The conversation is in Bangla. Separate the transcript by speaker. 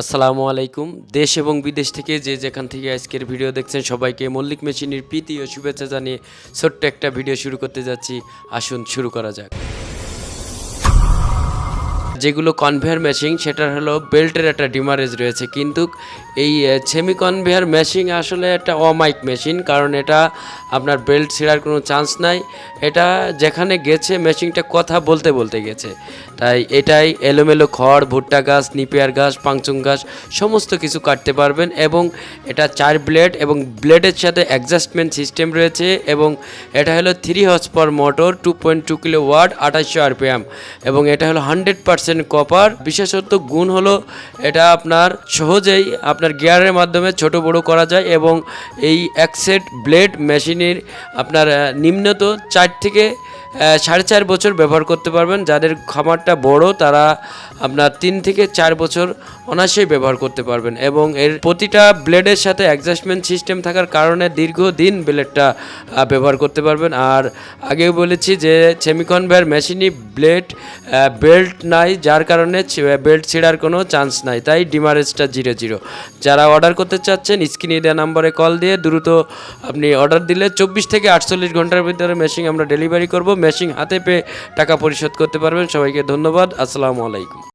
Speaker 1: আসসালামু আলাইকুম। দেশ এবং বিদেশ থেকে যে যেখান থেকে আজকের ভিডিও দেখছেন সবাইকে মল্লিক মেশিনের প্রীতি ও শুভেচ্ছা জানিয়ে ছোট্ট একটা ভিডিও শুরু করতে যাচ্ছি। আসুন শুরু করা যাক। যেগুলো কনভেয়ার মেশিন সেটার হলো বেল্টের একটা ডিমারেজ রয়েছে। কিন্তু এই সেমি কনভেয়ার মেশিন আসলে একটা অমাইক মেশিন কারণ এটা আপনার বেল্ট ছেঁড়ার কোনো চান্স নাই। এটা যেখানে গেছে মেশিনটা কথা বলতে বলতে গেছে। তাই এটাই এলোমেলো খড়, ভুট্টা গাছ, নিপিয়ার গাছ, পাংচুং গাছ, সমস্ত কিছু কাটতে পারবেন এবং এটা চার ব্লেড এবং ব্লেডের সাথে অ্যাডজাস্টমেন্ট সিস্টেম রয়েছে এবং এটা হলো three horse power motor two point two kilowatt আঠাশশো আরপিএম এবং এটা হলো হান্ড্রেড পার্সেন্ট কপার বিশেষত গুণ হলো এটা আপনার সহজেই আপনার গিয়ারের মাধ্যমে ছোট বড় করা যায় এবং এই এক সেট ব্লেড মেশিনের আপনার নিম্নত চার থেকে সাড়ে চার বছর ব্যবহার করতে পারবেন। যাদের খামারটা বড় তারা আপনার তিন থেকে চার বছর অনায়াসেই ব্যবহার করতে পারবেন এবং এর প্রতিটা ব্লেডের সাথে অ্যাডজাস্টমেন্ট সিস্টেম থাকার কারণে দীর্ঘদিন ব্লেডটা ব্যবহার করতে পারবেন। আর আগেও বলেছি যে সেমিকনভেয়ার মেশিনই ব্লেড বেল্ট নাই, যার কারণে বেল্ট ছেঁড়ার কোনো চান্স নাই। তাই ডিমারেজটা জিরো জিরো। যারা অর্ডার করতে চাচ্ছেন, স্ক্রিনে দেওয়া নাম্বারে কল দিয়ে দ্রুত আপনি অর্ডার দিলে চব্বিশ থেকে আটচল্লিশ ঘণ্টার ভিতরে মেশিন আমরা ডেলিভারি করব। মেশিন হাতে পেয়ে টাকা পরিশোধ করতে পারবেন। সবাইকে ধন্যবাদ। আসসালামু আলাইকুম।